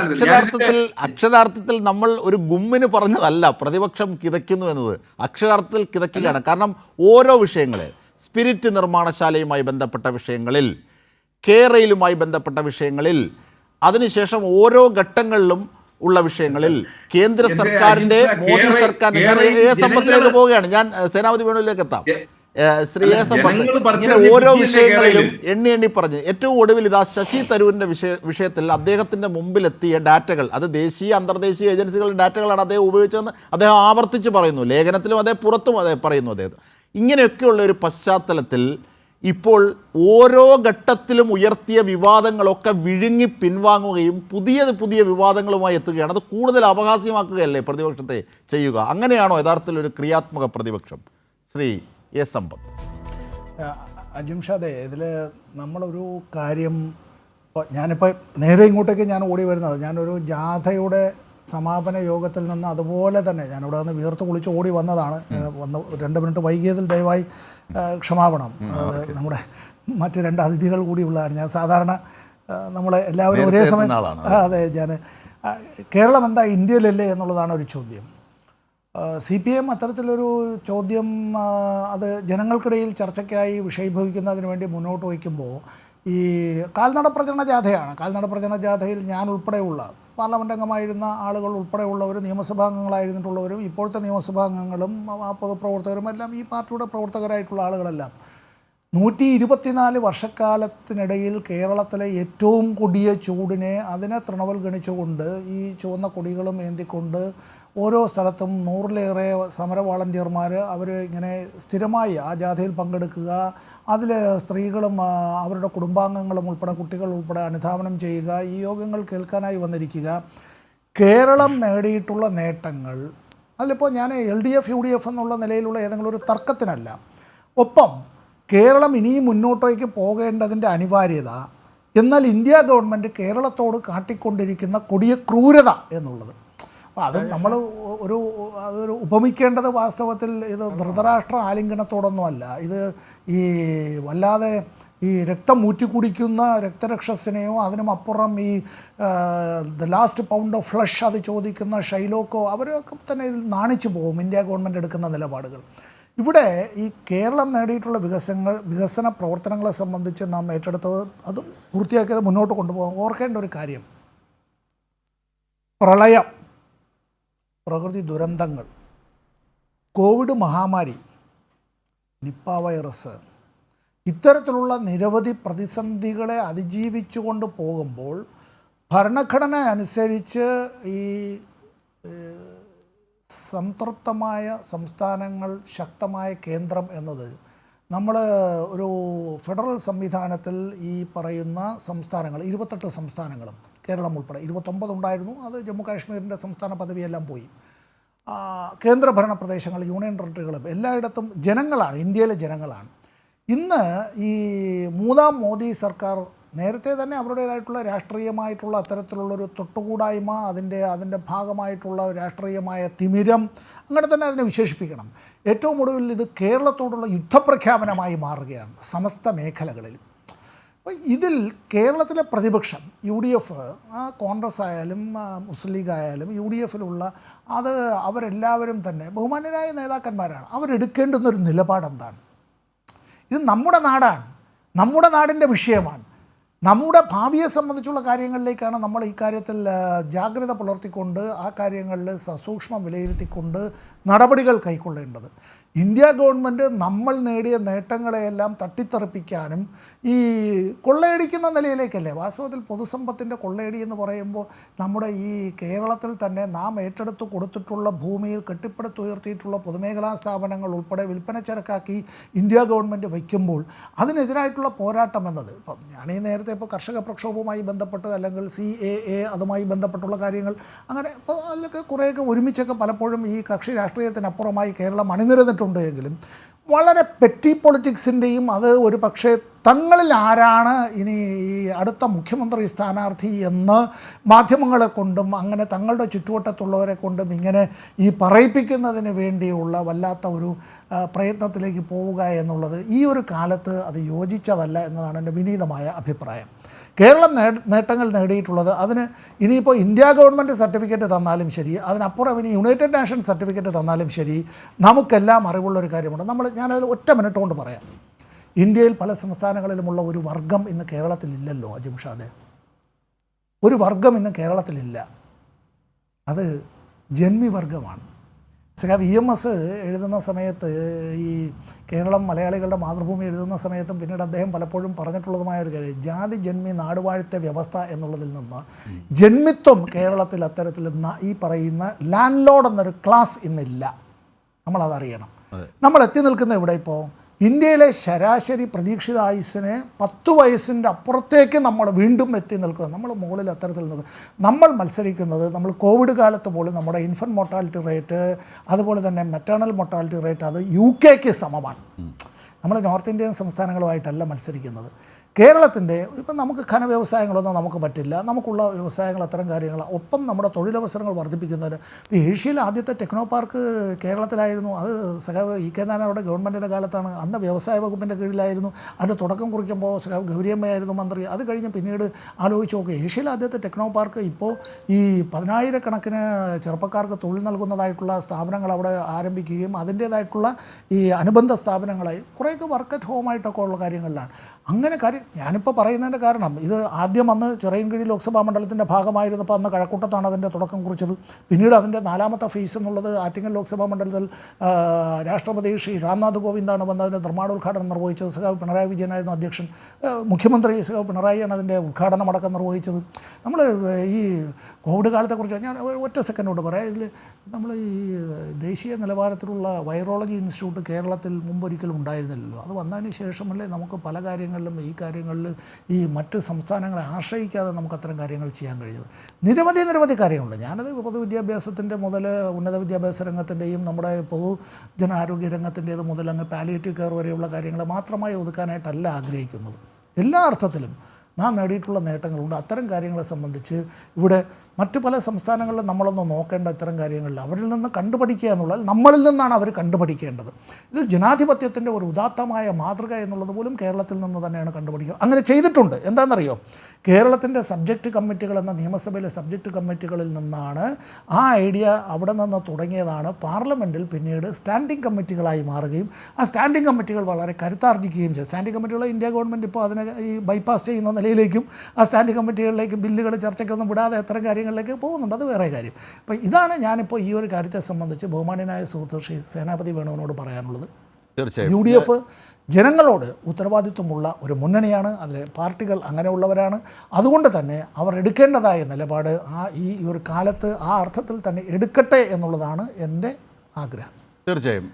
അക്ഷരാർത്ഥത്തിൽ അക്ഷരാർത്ഥത്തിൽ നമ്മൾ ഒരു ഗുമ്മിന് പറഞ്ഞതല്ല പ്രതിപക്ഷം കിതയ്ക്കുന്നു എന്നത് അക്ഷരാർത്ഥത്തിൽ കിതയ്ക്കുകയാണ് കാരണം ഓരോ വിഷയങ്ങളെ സ്പിരിറ്റ് നിർമ്മാണശാലയുമായി ബന്ധപ്പെട്ട വിഷയങ്ങളിൽ കേരയിലുമായി ബന്ധപ്പെട്ട വിഷയങ്ങളിൽ അതിനുശേഷം ഓരോ ഘട്ടങ്ങളിലും ഉള്ള വിഷയങ്ങളിൽ കേന്ദ്ര സർക്കാരിന്റെ മോദി സർക്കാരിന്റെ സമ്പത്തിലേക്ക് പോവുകയാണ് ഞാൻ സേനാപതി വേണുവിലേക്ക് എത്താം എ- ഏഹ്, ശ്രീ എ അല്ല, സമ്പത്ത് ജനങ്ങൾ ഇങ്ങനെ ഓരോ വിഷയങ്ങളിലും എണ്ണി എണ്ണി പറഞ്ഞ്. ഏറ്റവും ഒടുവിൽ ഇതാ ശശി തരൂരിന്റെ വിഷയ വിഷയത്തിൽ അദ്ദേഹത്തിന്റെ മുമ്പിലെത്തിയ ഡാറ്റകൾ അത് ദേശീയ അന്തർദേശീയ ഏജൻസികളുടെ ഡാറ്റകളാണ് അദ്ദേഹം ഉപയോഗിച്ചതെന്ന് അദ്ദേഹം ആവർത്തിച്ച് പറയുന്നു. ലേഖനത്തിലും അതേ പുറത്തും അതേ പറയുന്നു അദ്ദേഹം. ഇങ്ങനെയൊക്കെയുള്ള ഒരു പശ്ചാത്തലത്തിൽ ഇപ്പോൾ ഓരോ ഘട്ടത്തിലും ഉയർത്തിയ വിവാദങ്ങളൊക്കെ വിഴുങ്ങി പിൻവാങ്ങുകയും പുതിയ പുതിയ വിവാദങ്ങളുമായി എത്തുകയാണ്. അത് കൂടുതൽ അപഹാസ്യമാക്കുകയല്ലേ പ്രതിപക്ഷത്തെ ചെയ്യുക? അങ്ങനെയാണോ യഥാർത്ഥത്തിൽ ഒരു ക്രിയാത്മക പ്രതിപക്ഷം? ശ്രീ എ സമ്പത്ത് അജിംഷാദെ ഇതിൽ നമ്മളൊരു കാര്യം ഇപ്പോൾ ഞാനിപ്പോൾ നേരെ ഇങ്ങോട്ടേക്ക് ഞാൻ ഓടി വരുന്നത്. ഞാനൊരു ജാഥയുടെ സമാപന യോഗത്തിൽ നിന്ന് അതുപോലെ തന്നെ ഞാനിവിടെ നിന്ന് വീർത്ത് കുളിച്ച് ഓടി വന്നതാണ്. വന്ന് രണ്ട് മിനിറ്റ് വൈകിയതിൽ ദയവായി ക്ഷമാപണം. നമ്മുടെ മറ്റ് രണ്ട് അതിഥികൾ കൂടി ഉള്ളതാണ്. ഞാൻ സാധാരണ നമ്മൾ നമ്മളെ എല്ലാവരും ഒരേ സമയം അതെ ഞാൻ കേരളം എന്താ ഇന്ത്യയിലല്ലേ എന്നുള്ളതാണ് ഒരു ചോദ്യം. സി പി എം അത്തരത്തിലൊരു ചോദ്യം അത് ജനങ്ങൾക്കിടയിൽ ചർച്ചയ്ക്കായി വിഷയീഭവിക്കുന്നതിന് വേണ്ടി മുന്നോട്ട് വയ്ക്കുമ്പോൾ ഈ കാൽനട പ്രചരണ ജാഥയാണ്. കാൽനട പ്രചരണ ജാഥയിൽ ഞാൻ ഉൾപ്പെടെയുള്ള പാർലമെന്റ് അംഗമായിരുന്ന ആളുകൾ ഉൾപ്പെടെയുള്ളവരും നിയമസഭാംഗങ്ങളായിരുന്നിട്ടുള്ളവരും ഇപ്പോഴത്തെ നിയമസഭാംഗങ്ങളും പൊതുപ്രവർത്തകരും എല്ലാം ഈ പാർട്ടിയുടെ പ്രവർത്തകരായിട്ടുള്ള ആളുകളെല്ലാം നൂറ്റി ഇരുപത്തിനാല് വർഷക്കാലത്തിനിടയിൽ കേരളത്തിലെ ഏറ്റവും കൊടിയ ചൂടിനെ അതിനെ തൃണവൽ ഗണിച്ചുകൊണ്ട് ഈ ചുവന്ന കൊടികളും ഏന്തിക്കൊണ്ട് ഓരോ സ്ഥലത്തും നൂറിലേറെ സമര വോളണ്ടിയർമാർ അവർ ഇങ്ങനെ സ്ഥിരമായി ആ ജാഥയിൽ പങ്കെടുക്കുക. അതിൽ സ്ത്രീകളും അവരുടെ കുടുംബാംഗങ്ങളും ഉൾപ്പെടെ കുട്ടികൾ ഉൾപ്പെടെ അനുധാവനം ചെയ്യുക. ഈ യോഗങ്ങൾ കേൾക്കാനായി വന്നിരിക്കുക. കേരളം നേടിയിട്ടുള്ള നേട്ടങ്ങൾ അതിലിപ്പോൾ ഞാൻ L D F U D F എന്നുള്ള നിലയിലുള്ള ഏതെങ്കിലും ഒരു തർക്കത്തിനല്ല. ഒപ്പം കേരളം ഇനിയും മുന്നോട്ടേക്ക് പോകേണ്ടതിന്റെ അനിവാര്യത എന്നാൽ ഇന്ത്യ ഗവൺമെന്റ് കേരളത്തോട് കാട്ടിക്കൊണ്ടിരിക്കുന്ന കൊടിയ ക്രൂരത എന്നുള്ളത്. അപ്പോൾ അത് നമ്മൾ ഒരു അതൊരു ഉപമിക്കേണ്ടത് വാസ്തവത്തിൽ ഇത് ധൃതരാഷ്ട്ര ആലിംഗനത്തോടൊന്നുമല്ല. ഇത് ഈ വല്ലാതെ ഈ രക്തം ഊറ്റിക്കുടിക്കുന്ന രക്തരക്ഷസിനെയോ അതിനുമപ്പുറം ഈ the last pound of flesh അത് ചോദിക്കുന്ന ഷൈലോക്കോ അവരൊക്കെ തന്നെ ഇതിൽ നാണിച്ചു പോകും. ഇന്ത്യ ഗവൺമെന്റ് എടുക്കുന്ന നിലപാടുകൾ. ഇവിടെ ഈ കേരളം നേടിയിട്ടുള്ള വികസനങ്ങൾ വികസന പ്രവർത്തനങ്ങളെ സംബന്ധിച്ച് നാം ഏറ്റെടുത്തത് അതും പൂർത്തിയാക്കിയത് മുന്നോട്ട് കൊണ്ടുപോകാൻ ഓർക്കേണ്ട ഒരു കാര്യം. പ്രളയം പ്രകൃതി ദുരന്തങ്ങൾ കോവിഡ് മഹാമാരി നിപ്പ വൈറസ് ഇത്തരത്തിലുള്ള നിരവധി പ്രതിസന്ധികളെ അതിജീവിച്ചുകൊണ്ട് പോകുമ്പോൾ ഭരണഘടന അനുസരിച്ച് ഈ സംതൃപ്തമായ സംസ്ഥാനങ്ങൾ ശക്തമായ കേന്ദ്രം എന്നത് നമ്മൾ ഒരു ഫെഡറൽ സംവിധാനത്തിൽ ഈ പറയുന്ന സംസ്ഥാനങ്ങൾ ഇരുപത്തെട്ട് സംസ്ഥാനങ്ങളും കേരളം ഉൾപ്പെടെ ഇരുപത്തൊമ്പത് ഉണ്ടായിരുന്നു. അത് ജമ്മു കാശ്മീരിന്റെ സംസ്ഥാന പദവിയെല്ലാം പോയി. കേന്ദ്രഭരണ പ്രദേശങ്ങൾ യൂണിയൻ ടെറിട്ടറികളും എല്ലായിടത്തും ജനങ്ങളാണ് ഇന്ത്യയിലെ ജനങ്ങളാണ്. ഇന്ന് ഈ മൂന്നാം മോദി സർക്കാർ നേരത്തെ തന്നെ അവരുടേതായിട്ടുള്ള രാഷ്ട്രീയമായിട്ടുള്ള അത്തരത്തിലുള്ളൊരു തൊട്ടുകൂടായ്മ അതിന്റെ അതിന്റെ ഭാഗമായിട്ടുള്ള രാഷ്ട്രീയമായ തിമിരം അങ്ങനെ തന്നെ അതിനെ വിശേഷിപ്പിക്കണം. ഏറ്റവും ഒടുവിൽ ഇത് കേരളത്തോടുള്ള യുദ്ധപ്രഖ്യാപനമായി മാറുകയാണ് സമസ്ത മേഖലകളിലും. അപ്പോൾ ഇതിൽ കേരളത്തിലെ പ്രതിപക്ഷം യു ഡി എഫ് കോൺഗ്രസ് ആയാലും മുസ്ലിം ലീഗ് ആയാലും യു ഡി എഫിലുള്ള അത് അവരെല്ലാവരും തന്നെ ബഹുമാന്യരായ നേതാക്കന്മാരാണ്. അവരെടുക്കേണ്ടുന്നൊരു നിലപാട് എന്താണ് ഇത് നമ്മുടെ നാടാണ്. നമ്മുടെ നാടിന്റെ വിഷയമാണ്. നമ്മുടെ ഭാവിയെ സംബന്ധിച്ചുള്ള കാര്യങ്ങളിലേക്കാണ് നമ്മൾ ഈ കാര്യത്തിൽ ജാഗ്രത പുലർത്തിക്കൊണ്ട് ആ കാര്യങ്ങളിൽ സസൂക്ഷ്മം വിലയിരുത്തിക്കൊണ്ട് നടപടികൾ കൈക്കൊള്ളേണ്ടത്. ഇന്ത്യ ഗവൺമെന്റ് നമ്മൾ നേടിയ നേട്ടങ്ങളെയെല്ലാം തട്ടിത്തെറിപ്പിക്കാനും ഈ കൊള്ളയടിക്കുന്ന നിലയിലേക്കല്ലേ? വാസ്തവത്തിൽ പൊതുസമ്പത്തിന്റെ കൊള്ളയടി എന്ന് പറയുമ്പോൾ നമ്മുടെ ഈ കേരളത്തിൽ തന്നെ നാം ഏറ്റെടുത്ത് കൊടുത്തിട്ടുള്ള ഭൂമിയിൽ കെട്ടിപ്പടുത്തുയർത്തിയിട്ടുള്ള പൊതുമേഖലാ സ്ഥാപനങ്ങൾ ഉൾപ്പെടെ വിൽപ്പന ചരക്കാക്കി ഇന്ത്യ ഗവൺമെന്റ് വയ്ക്കുമ്പോൾ അതിനെതിരായിട്ടുള്ള പോരാട്ടം എന്നത് ഇപ്പം ഈ നേരത്തെ ഇപ്പോൾ കർഷക പ്രക്ഷോഭവുമായി ബന്ധപ്പെട്ട് അല്ലെങ്കിൽ സി എ എ അതുമായി ബന്ധപ്പെട്ടുള്ള കാര്യങ്ങൾ അങ്ങനെ ഇപ്പോൾ അതിലൊക്കെ കുറേയൊക്കെ ഒരുമിച്ചൊക്കെ പലപ്പോഴും ഈ കക്ഷി രാഷ്ട്രീയത്തിനപ്പുറമായി കേരളം അണിനിരന്നിട്ടുണ്ട്. എങ്കിലും വളരെ പെറ്റി പൊളിറ്റിക്സിന്റെയും അത് ഒരു പക്ഷേ തങ്ങളിൽ ആരാണ് ഇനി ഈ അടുത്ത മുഖ്യമന്ത്രി സ്ഥാനാർത്ഥി എന്ന് മാധ്യമങ്ങളെ കൊണ്ടും അങ്ങനെ തങ്ങളുടെ ചുറ്റുവട്ടത്തുള്ളവരെ കൊണ്ടും ഇങ്ങനെ ഈ പറയിപ്പിക്കുന്നതിന് വേണ്ടിയുള്ള വല്ലാത്ത ഒരു പ്രയത്നത്തിലേക്ക് പോവുക എന്നുള്ളത് ഈ ഒരു കാലത്ത് അത് യോജിച്ചതല്ല എന്നതാണ് എന്റെ വിനീതമായ അഭിപ്രായം. കേരളം നേട്ടങ്ങൾ നേടിയിട്ടുള്ളത് അതിന് ഇനിയിപ്പോൾ ഇന്ത്യ ഗവൺമെന്റ് സർട്ടിഫിക്കറ്റ് തന്നാലും ശരി അതിനപ്പുറം ഇനി യുണൈറ്റഡ് നാഷൻ സർട്ടിഫിക്കറ്റ് തന്നാലും ശരി നമുക്കെല്ലാം അറിവുള്ള ഒരു കാര്യമുണ്ട്. നമ്മൾ ഞാനതിൽ ഒറ്റ മിനിറ്റ് കൊണ്ട് പറയാം. ഇന്ത്യയിൽ പല സംസ്ഥാനങ്ങളിലുമുള്ള ഒരു വർഗം ഇന്ന് കേരളത്തിലില്ലല്ലോ അജിംഷാദെ ഒരു വർഗം ഇന്ന് കേരളത്തിലില്ല. അത് ജന്മിവർഗമാണ്. സഖാവ് ഇ എം എസ് എഴുതുന്ന സമയത്ത് ഈ കേരളം മലയാളികളുടെ മാതൃഭൂമി എഴുതുന്ന സമയത്തും പിന്നീട് അദ്ദേഹം പലപ്പോഴും പറഞ്ഞിട്ടുള്ളതുമായ ഒരു കാര്യം. ജാതി ജന്മി നാടുവാഴ്ത്ത വ്യവസ്ഥ എന്നുള്ളതിൽ നിന്ന് ജന്മിത്വം കേരളത്തിൽ അത്തരത്തിൽ ഈ പറയുന്ന ലാൻഡ് ലോഡ് എന്നൊരു ക്ലാസ് ഇന്നില്ല. നമ്മളതറിയണം. നമ്മൾ എത്തി നിൽക്കുന്ന ഇവിടെ ഇപ്പോൾ ഇന്ത്യയിലെ ശരാശരി പ്രതീക്ഷിത ആയുസ്സിനെ പത്ത് വയസ്സിന്റെ അപ്പുറത്തേക്ക് നമ്മൾ വീണ്ടും എത്തി നിൽക്കുക നമ്മൾ മുകളിൽ അത്തരത്തിൽ നിൽക്കുക നമ്മൾ മത്സരിക്കുന്നത് നമ്മൾ കോവിഡ് കാലത്ത് പോലും നമ്മുടെ ഇൻഫന്റ് മോർട്ടാലിറ്റി റേറ്റ് അതുപോലെ തന്നെ മെറ്റേണൽ മോർട്ടാലിറ്റി റേറ്റ് അത് യു കെക്ക് സമമാണ്. നമ്മൾ നോർത്ത് ഇന്ത്യൻ സംസ്ഥാനങ്ങളുമായിട്ടല്ല മത്സരിക്കുന്നത്. കേരളത്തിന്റെ ഇപ്പം നമുക്ക് ഖന വ്യവസായങ്ങളൊന്നും നമുക്ക് പറ്റില്ല. നമുക്കുള്ള വ്യവസായങ്ങൾ അത്തരം കാര്യങ്ങൾ ഒപ്പം നമ്മുടെ തൊഴിലവസരങ്ങൾ വർദ്ധിപ്പിക്കുന്നതിന് ഇപ്പോൾ ഏഷ്യയിലെ ആദ്യത്തെ ടെക്നോ പാർക്ക് കേരളത്തിലായിരുന്നു. അത് സഖാവ് ഇ കെ നാരായണയുടെ ഗവൺമെന്റിന്റെ കാലത്താണ്. അന്ന് വ്യവസായ വകുപ്പിന്റെ കീഴിലായിരുന്നു. അതിന്റെ തുടക്കം കുറിക്കുമ്പോൾ സഖാവ് ഗൗരിയമ്മയായിരുന്നു മന്ത്രി. അത് കഴിഞ്ഞ് പിന്നീട് ആലോചിച്ച് നോക്കുക ഏഷ്യയിലെ ആദ്യത്തെ ടെക്നോ പാർക്ക് ഇപ്പോൾ ഈ പതിനായിരക്കണക്കിന് ചെറുപ്പക്കാർക്ക് തൊഴിൽ നൽകുന്നതായിട്ടുള്ള സ്ഥാപനങ്ങൾ അവിടെ ആരംഭിക്കുകയും അതിന്റേതായിട്ടുള്ള ഈ അനുബന്ധ സ്ഥാപനങ്ങളായി കുറേയൊക്കെ വർക്ക് അറ്റ് ഹോമായിട്ടൊക്കെ ഉള്ള കാര്യങ്ങളിലാണ്. അങ്ങനെ കാര്യം ഞാനിപ്പോൾ പറയുന്നതിന്റെ കാരണം ഇത് ആദ്യം അന്ന് ചിറയൻകീഴ് ലോക്സഭാ മണ്ഡലത്തിന്റെ ഭാഗമായിരുന്നപ്പോൾ അന്ന് കഴക്കൂട്ടത്താണ് അതിന്റെ തുടക്കം കുറിച്ചത്. പിന്നീട് അതിന്റെ നാലാമത്തെ ഫേസ് എന്നുള്ളത് ആറ്റിങ്ങൽ ലോക്സഭാ മണ്ഡലത്തിൽ രാഷ്ട്രപതി ശ്രീ രാംനാഥ് കോവിന്ദാണ് വന്ന് അതിന്റെ നിർമ്മാണോദ്ഘാടനം നിർവഹിച്ചത്. സഖാവ് പിണറായി വിജയനായിരുന്നു അധ്യക്ഷൻ. മുഖ്യമന്ത്രി സഖാവ് പിണറായിയാണ് അതിന്റെ ഉദ്ഘാടനമടക്കം നിർവഹിച്ചത്. നമ്മൾ ഈ കോവിഡ് കാലത്തെക്കുറിച്ച് ഞാൻ ഒറ്റ സെക്കൻഡോട് പറയാം. ഇതിൽ നമ്മൾ ഈ ദേശീയ നിലവാരത്തിലുള്ള വൈറോളജി ഇൻസ്റ്റിറ്റ്യൂട്ട് കേരളത്തിൽ മുമ്പൊരിക്കലും ഉണ്ടായിരുന്നില്ലല്ലോ. അത് വന്നതിന് ശേഷമല്ലേ നമുക്ക് പല കാര്യങ്ങളിലും ഈ കാര്യങ്ങളിൽ ഈ മറ്റ് സംസ്ഥാനങ്ങളെ ആശ്രയിക്കാതെ നമുക്ക് അത്തരം കാര്യങ്ങൾ ചെയ്യാൻ കഴിയുന്നത്. നിരവധി നിരവധി കാര്യങ്ങളുണ്ട്. ഞാനത് പൊതുവിദ്യാഭ്യാസത്തിന്റെ മുതൽ ഉന്നത വിദ്യാഭ്യാസ രംഗത്തിന്റെയും നമ്മുടെ പൊതുജനാരോഗ്യ രംഗത്തിന്റേത് മുതൽ അങ്ങ് പാലിയേറ്റീവ് കെയർ വരെയുള്ള കാര്യങ്ങൾ മാത്രമായി ഒതുക്കാനായിട്ടല്ല ആഗ്രഹിക്കുന്നത്. എല്ലാ അർത്ഥത്തിലും നാം നേടിയിട്ടുള്ള നേട്ടങ്ങളുണ്ട്. അത്തരം കാര്യങ്ങളെ സംബന്ധിച്ച് ഇവിടെ മറ്റു പല സംസ്ഥാനങ്ങളിലും നമ്മളൊന്ന് നോക്കേണ്ട ഇത്തരം കാര്യങ്ങളിൽ അവരിൽ നിന്ന് കണ്ടുപഠിക്കുക എന്നുള്ളത് നമ്മളിൽ നിന്നാണ് അവർ കണ്ടുപഠിക്കേണ്ടത്. ഇത് ജനാധിപത്യത്തിന്റെ ഒരു ഉദാത്തമായ മാതൃക എന്നുള്ളത് പോലും കേരളത്തിൽ നിന്ന് തന്നെയാണ് കണ്ടുപഠിക്കുക. അങ്ങനെ ചെയ്തിട്ടുണ്ട്. എന്താണെന്നറിയോ? കേരളത്തിന്റെ സബ്ജക്റ്റ് കമ്മിറ്റികൾ എന്ന നിയമസഭയിലെ സബ്ജക്റ്റ് കമ്മിറ്റികളിൽ നിന്നാണ് ആ ഐഡിയ അവിടെ നിന്ന് തുടങ്ങിയതാണ്. പാർലമെന്റിൽ പിന്നീട് സ്റ്റാൻഡിംഗ് കമ്മിറ്റികളായി മാറുകയും ആ സ്റ്റാൻഡിംഗ് കമ്മിറ്റികൾ വളരെ കരുത്താർജിക്കുകയും ചെയ്തു. സ്റ്റാൻഡിംഗ് കമ്മിറ്റികൾ ഇന്ത്യ ഗവൺമെന്റ് ഇപ്പോൾ അതിനെ ഈ ബൈപ്പാസ് ചെയ്യുന്ന നിലയിലേക്കും ആ സ്റ്റാൻഡിംഗ് കമ്മിറ്റികളിലേക്കും ബില്ലുകൾ ചർച്ചയ്ക്കൊന്നും വിടാതെ അത്തരം കാര്യങ്ങളിലേക്ക് പോകുന്നുണ്ട് അത് വേറെ കാര്യം. അപ്പോൾ ഇതാണ് ഞാനിപ്പോൾ ഈ ഒരു കാര്യത്തെ സംബന്ധിച്ച് ബഹുമാന്യനായ സുഹൃത്ത് ശ്രീ സേനാപതി വേണുവിനോട് പറയാനുള്ളത്. തീർച്ചയായും. യു ഡി എഫ് ജനങ്ങളോട് ഉത്തരവാദിത്വമുള്ള ഒരു മുന്നണിയാണ് അതിൽ പാർട്ടികൾ അങ്ങനെയുള്ളവരാണ്. അതുകൊണ്ട് തന്നെ അവർ എടുക്കേണ്ടതായ നിലപാട് ആ ഈ ഒരു കാലത്ത് ആ അർത്ഥത്തിൽ തന്നെ എടുക്കട്ടെ എന്നുള്ളതാണ് എന്റെ ആഗ്രഹം. തീർച്ചയായും.